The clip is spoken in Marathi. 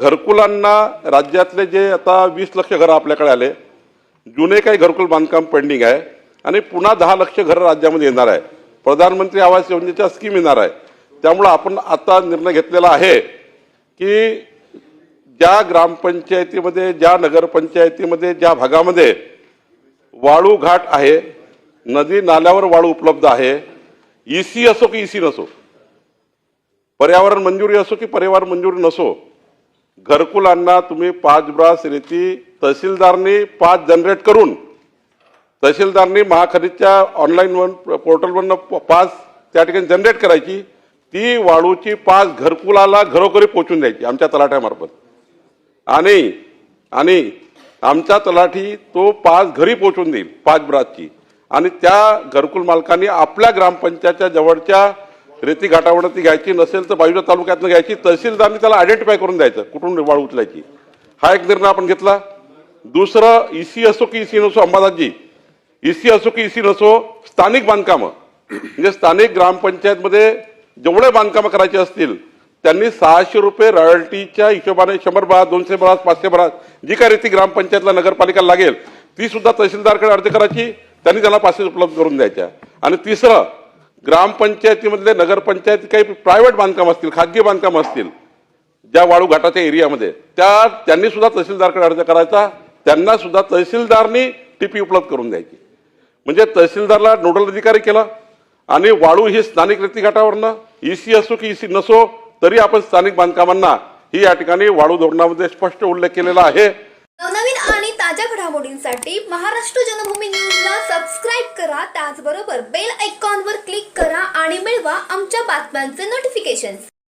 घरकुलांना राज्यातले जे आता वीस लक्ष घरं आपल्याकडे आले जुने काही घरकुल बांधकाम पेंडिंग आहे आणि पुन्हा दहा लक्ष घरं राज्यामध्ये येणार आहे. प्रधानमंत्री आवास योजनेच्या स्कीम येणार आहे. त्यामुळं आपण आता निर्णय घेतलेला आहे की ज्या ग्रामपंचायतीमध्ये ज्या नगरपंचायतीमध्ये ज्या भागामध्ये वाळू घाट आहे नदी नाल्यावर वाळू उपलब्ध आहे ईसी असो की ईसी नसो पर्यावरण मंजुरी असो की पर्यावरण मंजुरी नसो घरकुलांना तुम्ही पाच ब्रास रेती तहसीलदारनी पाच जनरेट करून तहसीलदारनी महाखरीदच्या ऑनलाईन पोर्टलवरनं पाच त्या ठिकाणी जनरेट करायची ती वाळूची पाच घरकुलाला घरोघरी पोचून द्यायची आमच्या तलाठ्यामार्फत. आणि आणि आमचा तलाठी तो पाच घरी पोचून देईल पाच ब्रासची. आणि त्या घरकुल मालकांनी आपल्या ग्रामपंचायतच्या जवळच्या रेती घाटावर ती घ्यायची नसेल तर बाजूच्या तालुक्यातनं घ्यायची तहसीलदारनी त्याला आयडेंटिफाय करून द्यायचं कुठून वाळ उचलायची. हा एक निर्णय आपण घेतला. दुसरं ईसी असो की ईसी नसो अंबादासजी ईसी असो की ईसी नसो स्थानिक बांधकामं. म्हणजे स्थानिक ग्रामपंचायतमध्ये जेवढे बांधकामं करायचे असतील त्यांनी सहाशे रुपये रॉयल्टीच्या हिशोबाने शंभर ब्रास दोनशे ब्रास पाचशे ब्रास जी काय रीती ग्रामपंचायतला नगरपालिका लागेल ती सुद्धा तहसीलदारकडे अर्ज करायची त्यांनी त्यांना पाचशे उपलब्ध करून द्यायच्या. आणि तिसरं ग्रामपंचायतीमधले नगरपंचायत काही प्रायव्हेट बांधकाम असतील खाजगी बांधकाम असतील ज्या वाळू घाटाच्या एरियामध्ये त्या त्यांनी सुद्धा तहसीलदारकडे अर्ज करायचा त्यांना सुद्धा तहसीलदारनी टीपी उपलब्ध करून द्यायची. म्हणजे तहसीलदारला नोडल अधिकारी केला आणि वाळू ही स्थानिक रेतीघाटावरनं ईसी असो की ईसी नसो तरी आपण स्थानिक बांधकामांना ही या ठिकाणी वाळू धोरणामध्ये स्पष्ट उल्लेख केलेला आहे. नवनवीन आणि ताज्या घडामोडींसाठी महाराष्ट्र जनभूमी न्यूजला सबस्क्राईब करा त्याचबरोबर बेल आयकॉनवर मिळवा आमच्या बातम्यांचे नोटिफिकेशन्स